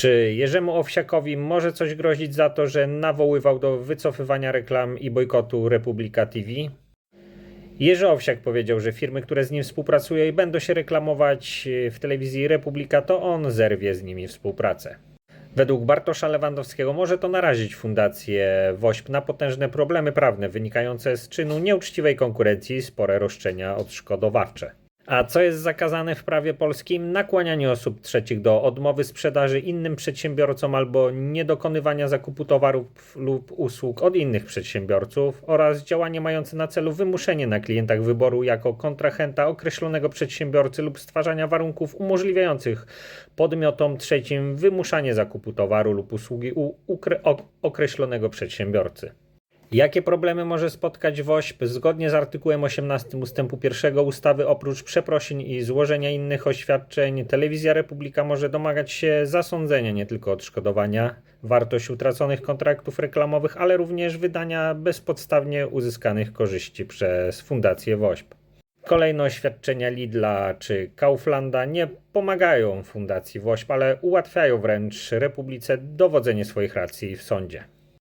Czy Jerzemu Owsiakowi może coś grozić za to, że nawoływał do wycofywania reklam i bojkotu Republika TV? Jerzy Owsiak powiedział, że firmy, które z nim współpracują i będą się reklamować w telewizji Republika, to on zerwie z nimi współpracę. Według Bartosza Lewandowskiego może to narazić fundację WOŚP na potężne problemy prawne wynikające z czynu nieuczciwej konkurencji i spore roszczenia odszkodowawcze. A co jest zakazane w prawie polskim? Nakłanianie osób trzecich do odmowy sprzedaży innym przedsiębiorcom albo niedokonywania zakupu towarów lub usług od innych przedsiębiorców oraz działanie mające na celu wymuszenie na klientach wyboru jako kontrahenta określonego przedsiębiorcy lub stwarzania warunków umożliwiających podmiotom trzecim wymuszanie zakupu towaru lub usługi u określonego przedsiębiorcy. Jakie problemy może spotkać WOŚP? Zgodnie z artykułem 18 ustępu 1 ustawy oprócz przeprosin i złożenia innych oświadczeń Telewizja Republika może domagać się zasądzenia nie tylko odszkodowania wartość utraconych kontraktów reklamowych, ale również wydania bezpodstawnie uzyskanych korzyści przez Fundację WOŚP. Kolejne oświadczenia Lidla czy Kauflanda nie pomagają Fundacji WOŚP, ale ułatwiają wręcz Republice dowodzenie swoich racji w sądzie.